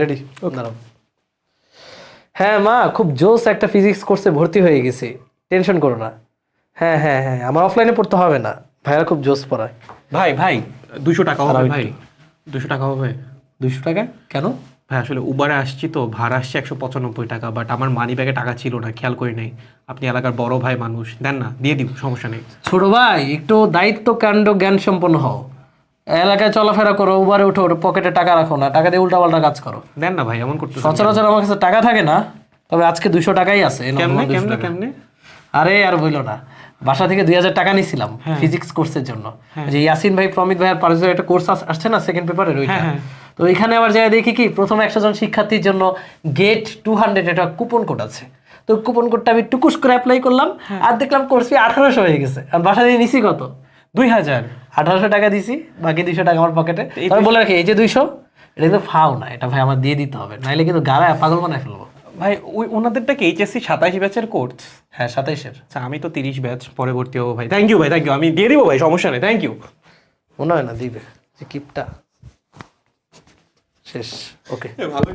Ready দাঁড়াও। হ্যাঁ মা খুব জোস একটা ফিজিক্স কোর্সে ভর্তি হয়ে গেছি। টেনশন করো না। হ্যাঁ হ্যাঁ হ্যাঁ আমার অফলাইনে পড়তে হবে না। ভাইয়া খুব জোস পড়ায়। ভাই ভাই দুশো টাকা হবে ভাই। দুশো টাকা হবে। দুশো টাকা? কেন? ভাই আসলে উবারে আসছি তো ভাড়া আসছে একশো পঁচানব্বই টাকা বাট আমার মানি ব্যাগে টাকা ছিল না খেয়াল করি নাই। আপনি এলাকার বড় ভাই মানুষ দেন না দিয়ে দিব সমস্যা নেই। ছোট ভাই একটু দায়িত্ব কাণ্ড জ্ঞান সম্পন্ন হও। এলাকায় চলাফেরা করো উবারে উঠো পকেটে টাকা রাখো না টাকা দিয়ে উল্টাপাল্টা কাজ করো। দেন না ভাই এমন করতে সচরাচর আমার কাছে টাকা থাকে না তবে আজকে দুশো টাকাই আছে এই কেমনে কেমনে কেমনে? আরে আর বইলো না। বাসা থেকে দুই হাজার টাকা নিয়েছিলাম ফিজিক্স কোর্সের জন্য। যে ইয়াসিন ভাই প্রমিত ভাই আর পারভেজ একটা কোর্স আসছে না সেকেন্ড পেপারের ওইটা? হ্যাঁ, হ্যাঁ। তো ওইখানে আবার যাই দেখি কি প্রথম একশো জন শিক্ষার্থীর জন্য গেট টু হান্ড্রেড একটা কুপন কোড আছে। তো কুপন কোডটা আমি টুকুস করে অ্যাপ্লাই করলাম আর দেখলাম কোর্স ফি আঠারোশো হয়ে গেছে। আর বাসা দিয়ে নিছি কত? দুই হাজার। আঠারোশো টাকা দিছি বাকি দুইশো টাকা আমার পকেটে তবে বলে রাখি এই যে দুইশো এটা কিন্তু ফাও না এটা ভাই আমার দিয়ে দিতে হবে। নাইলে কিন্তু গাড়ায় পাগল বানায় ফেলব। ভাই ওই ওনাদেরটা কি এইচএসসি সাতাশ ব্যাচের কোর্স হ্যাঁ সাতাইশের। আচ্ছা আমি তো তিরিশ ব্যাচ পরে ভর্তি হব ভাই। থ্যাংক ইউ ভাই থ্যাংক ইউ আমি দিয়ে দিবো ভাই সমস্যা নেই থ্যাংক ইউ মনে হয় না দিবে। যে কিপটা। শেষ ওকে ভালো